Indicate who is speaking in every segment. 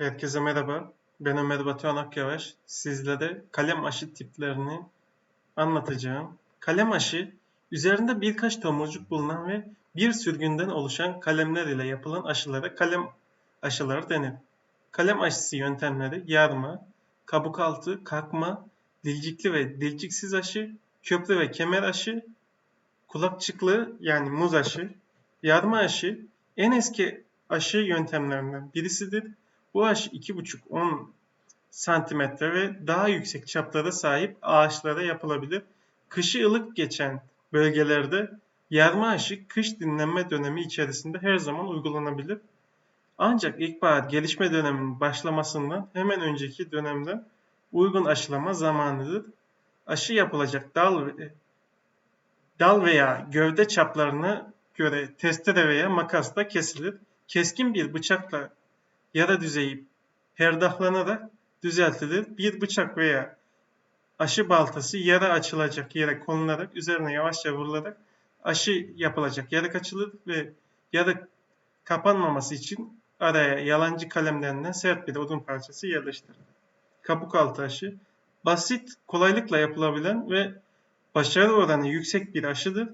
Speaker 1: Herkese merhaba. Ben Ömer Batuhan Akyavaş. Sizlere kalem aşı tiplerini anlatacağım. Kalem aşı, üzerinde birkaç tomurcuk bulunan ve bir sürgünden oluşan kalemler ile yapılan aşılara kalem aşıları denir. Kalem aşısı yöntemleri yarma, kabuk altı, kakma, dilcikli ve dilciksiz aşı, köprü ve kemer aşı, kulakçıklı yani muz aşı, yarma aşı en eski aşı yöntemlerinden birisidir. Bu aşı 2,5-10 santimetre ve daha yüksek çaplara sahip ağaçlara yapılabilir. Kışı ılık geçen bölgelerde yarma aşı kış dinlenme dönemi içerisinde her zaman uygulanabilir. Ancak ilkbahar gelişme döneminin başlamasından hemen önceki dönemde uygun aşılama zamanıdır. Aşı yapılacak dal dal veya gövde çaplarına göre testere veya makasla kesilir. Keskin bir bıçakla yara düzeyi perdahlanarak düzeltilir. Bir bıçak veya aşı baltası yara açılacak yere konularak üzerine yavaşça vurularak aşı yapılacak yara açılır ve yara kapanmaması için araya yalancı kalem denilen sert bir odun parçası yerleştirilir. Kabuk altı aşı basit, kolaylıkla yapılabilen ve başarı oranı yüksek bir aşıdır.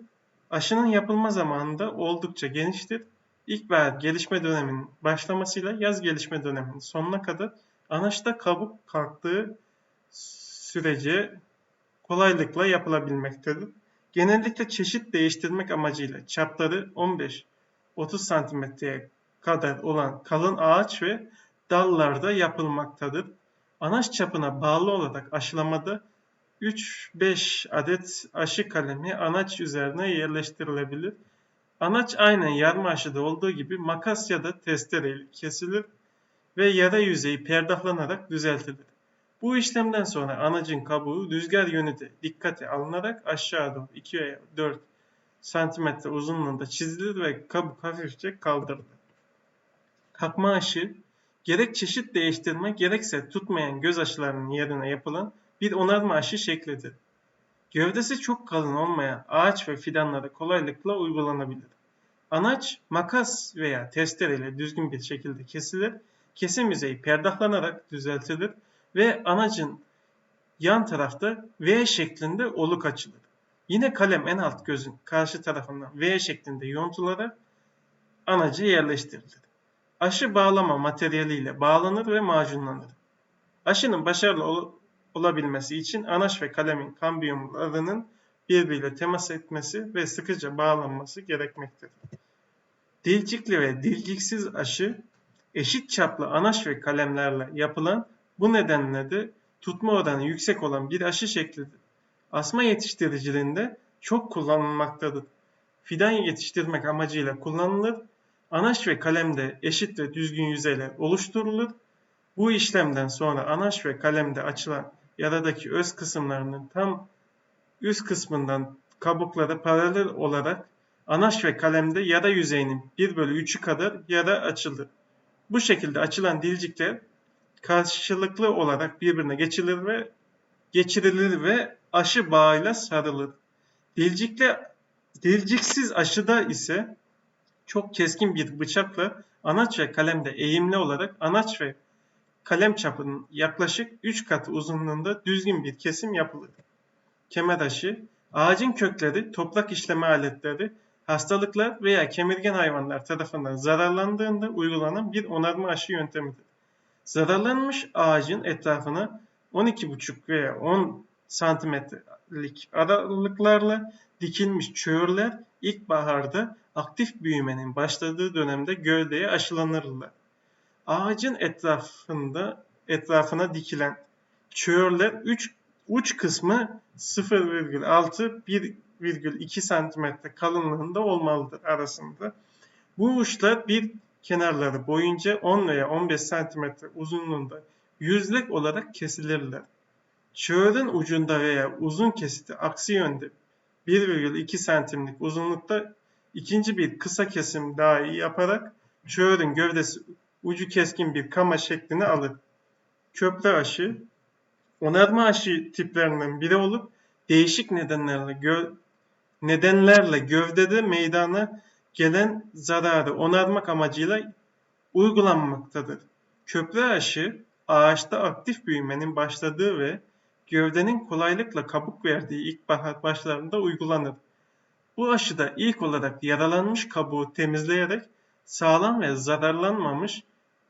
Speaker 1: Aşının yapılma zamanı da oldukça geniştir. İlkbahar gelişme döneminin başlamasıyla yaz gelişme döneminin sonuna kadar anaçta kabuk kalktığı sürece kolaylıkla yapılabilmektedir. Genellikle çeşit değiştirmek amacıyla çapları 15-30 santimetreye kadar olan kalın ağaç ve dallarda yapılmaktadır. Anaç çapına bağlı olarak aşılamada 3-5 adet aşı kalemi anaç üzerine yerleştirilebilir. Anaç aynen yarma aşıda olduğu gibi makas ya da testereyle kesilir ve yara yüzeyi perdahlanarak düzeltilir. Bu işlemden sonra anacın kabuğu rüzgar yönü de dikkate alınarak aşağı doğru 2 veya 4 santimetre uzunluğunda çizilir ve kabuk hafifçe kaldırılır. Kakma aşı gerek çeşit değiştirme gerekse tutmayan göz aşılarının yerine yapılan bir onarma aşı şeklidir. Gövdesi çok kalın olmayan ağaç ve fidanlara kolaylıkla uygulanabilir. Anaç makas veya testereyle düzgün bir şekilde kesilir, kesim yüzeyi perdahlanarak düzeltilir ve anacın yan tarafta V şeklinde oluk açılır. Yine kalem en alt gözün karşı tarafından V şeklinde yontularak anacı yerleştirilir. Aşı bağlama materyaliyle bağlanır ve macunlanır. Aşının başarılı ol olabilmesi için anaç ve kalemin kambiyumlarının birbiriyle temas etmesi ve sıkıca bağlanması gerekmektedir. Dilcikli ve dilciksiz aşı eşit çaplı anaç ve kalemlerle yapılan bu nedenle de tutma oranı yüksek olan bir aşı şeklidir. Asma yetiştiriciliğinde çok kullanılmaktadır. Fidan yetiştirmek amacıyla kullanılır. Anaç ve kalemde eşit ve düzgün yüzeyler oluşturulur. Bu işlemden sonra anaç ve kalemde açılan yaradaki öz kısımlarının tam üst kısmından kabuklara paralel olarak anaç ve kalemde yara yüzeyinin 1 bölü 3'ü kadar yara açılır. Bu şekilde açılan dilcikler karşılıklı olarak birbirine geçirilir ve geçirilir ve aşı bağıyla sarılır. Dilcikle dilciksiz aşıda ise çok keskin bir bıçakla anaç ve kalemde eğimli olarak anaç ve kalem çapının yaklaşık 3 katı uzunluğunda düzgün bir kesim yapılır. Kemer aşı, ağacın kökleri, toprak işleme aletleri, hastalıklar veya kemirgen hayvanlar tarafından zararlandığında uygulanan bir onarma aşı yöntemidir. Zararlanmış ağacın etrafına 12,5 veya 10 santimetrelik aralıklarla dikilmiş çöğürler ilkbaharda aktif büyümenin başladığı dönemde gövdeye aşılanırlar. Ağacın etrafında etrafına dikilen çöğürler 3 uç kısmı 0,6-1,2 santimetre kalınlığında olmalıdır arasında. Bu uçlar bir kenarları boyunca 10 veya 15 santimetre uzunluğunda yüzlek olarak kesilirler. Çöğürün ucunda veya uzun kesiti aksi yönde 1,2 santimlik uzunlukta ikinci bir kısa kesim dahi yaparak çöğürün gövdesi ucu keskin bir kama şeklini alır. Köprü aşı, onarma aşı tiplerinden biri olup değişik nedenlerle gö nedenlerle gövdede meydana gelen zararı onarmak amacıyla uygulanmaktadır. Köprü aşı ağaçta aktif büyümenin başladığı ve gövdenin kolaylıkla kabuk verdiği ilkbahar başlarında uygulanır. Bu aşıda ilk olarak yaralanmış kabuğu temizleyerek sağlam ve zararlanmamış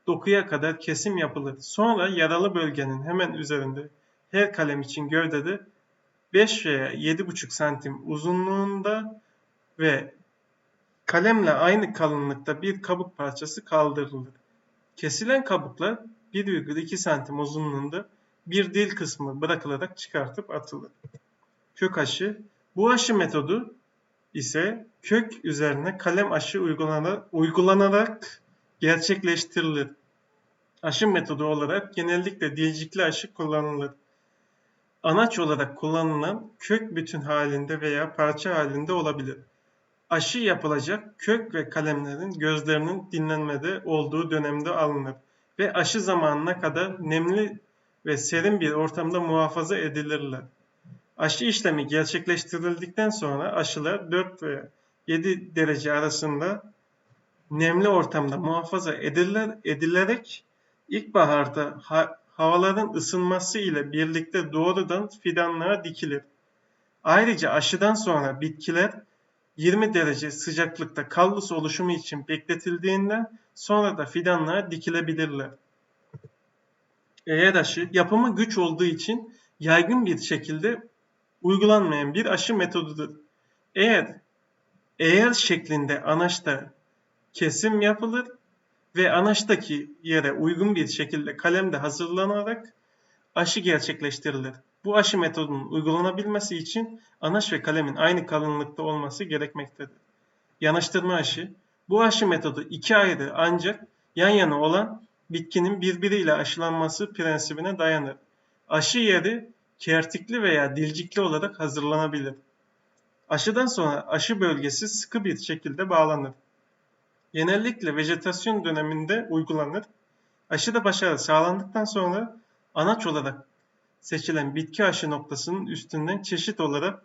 Speaker 1: dokuya kadar kesim yapılır. Sonra yaralı bölgenin hemen üzerinde her kalem için gövdede 5 veya 7,5 santim uzunluğunda ve kalemle aynı kalınlıkta bir kabuk parçası kaldırılır. Kesilen kabuklar 1,2 santim uzunluğunda bir dil kısmı bırakılarak çıkartıp atılır. Kök aşı Bu aşı metodu ise kök üzerine kalem aşı uygulanarak, uygulanarak gerçekleştirilir. Aşı metodu olarak genellikle dilcikli aşı kullanılır. Anaç olarak kullanılan kök bütün halinde veya parça halinde olabilir. Aşı yapılacak kök ve kalemlerin gözlerinin dinlenmede olduğu dönemde alınır ve aşı zamanına kadar nemli ve serin bir ortamda muhafaza edilirler. Aşı işlemi gerçekleştirildikten sonra aşılar 4 ve 7 derece arasında nemli ortamda muhafaza edilir, edilerek ilkbaharda ha, havaların ısınması ile birlikte doğrudan fidanlığa dikilir. Ayrıca aşıdan sonra bitkiler 20 derece sıcaklıkta kallus oluşumu için bekletildiğinden sonra da fidanlığa dikilebilirler. Eğer aşı yapımı güç olduğu için yaygın bir şekilde uygulanmayan bir aşı metodudur. Eğer eğer şeklinde anaçta kesim yapılır ve anaçtaki yere uygun bir şekilde kalemde hazırlanarak aşı gerçekleştirilir. Bu aşı metodunun uygulanabilmesi için anaç ve kalemin aynı kalınlıkta olması gerekmektedir. Yanaştırma aşı Bu aşı metodu iki ayrı ancak yan yana olan bitkinin birbiriyle aşılanması prensibine dayanır. Aşı yeri kertikli veya dilcikli olarak hazırlanabilir. Aşıdan sonra aşı bölgesi sıkı bir şekilde bağlanır. Genellikle vejetasyon döneminde uygulanır. Aşıda başarı sağlandıktan sonra anaç olarak seçilen bitki aşı noktasının üstünden çeşit olarak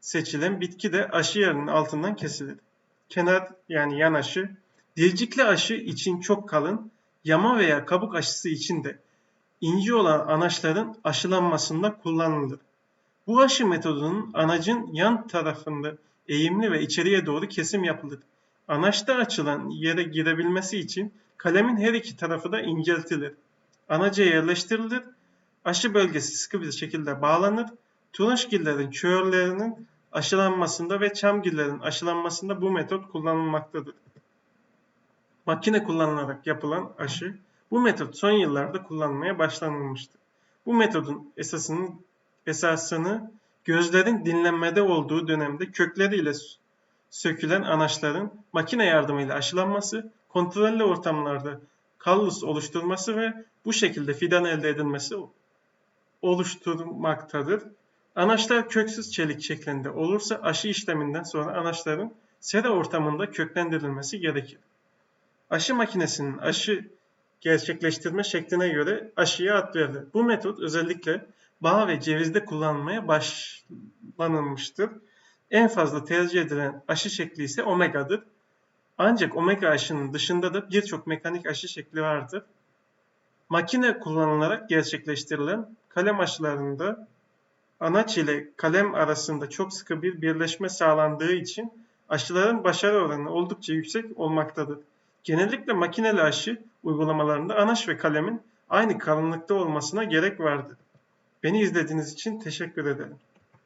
Speaker 1: seçilen bitki de aşı yerinin altından kesilir. Kenar yani yan aşı, dilcikli aşı için çok kalın, yama veya kabuk aşısı için de ince olan anaçların aşılanmasında kullanılır. Bu aşı metodunun anacın yan tarafında eğimli ve içeriye doğru kesim yapılır. Anaçta açılan yere girebilmesi için kalemin her iki tarafı da inceltilir. Anaca yerleştirilir. Aşı bölgesi sıkı bir şekilde bağlanır. Turunçgillerin çöğürlerinin aşılanmasında ve çamgillerin aşılanmasında bu metot kullanılmaktadır. Makine kullanılarak yapılan aşı bu metot son yıllarda kullanılmaya başlanılmıştır. Bu metodun esasının esasını gözlerin dinlenmede olduğu dönemde kökleriyle sökülen anaçların makine yardımıyla aşılanması, kontrollü ortamlarda kallus oluşturması ve bu şekilde fidan elde edilmesi oluşturmaktadır. Anaçlar köksüz çelik şeklinde olursa aşı işleminden sonra anaçların sera ortamında köklendirilmesi gerekir. Aşı makinesinin aşı gerçekleştirme şekline göre aşıya ad verilir. Bu metot özellikle bağ ve cevizde kullanılmaya başlanılmıştır. En fazla tercih edilen aşı şekli ise omega'dır. Ancak omega aşının dışında da birçok mekanik aşı şekli vardır. Makine kullanılarak gerçekleştirilen kalem aşılarında anaç ile kalem arasında çok sıkı bir birleşme sağlandığı için aşıların başarı oranı oldukça yüksek olmaktadır. Genellikle makineli aşı uygulamalarında anaç ve kalemin aynı kalınlıkta olmasına gerek vardır. Beni izlediğiniz için teşekkür ederim.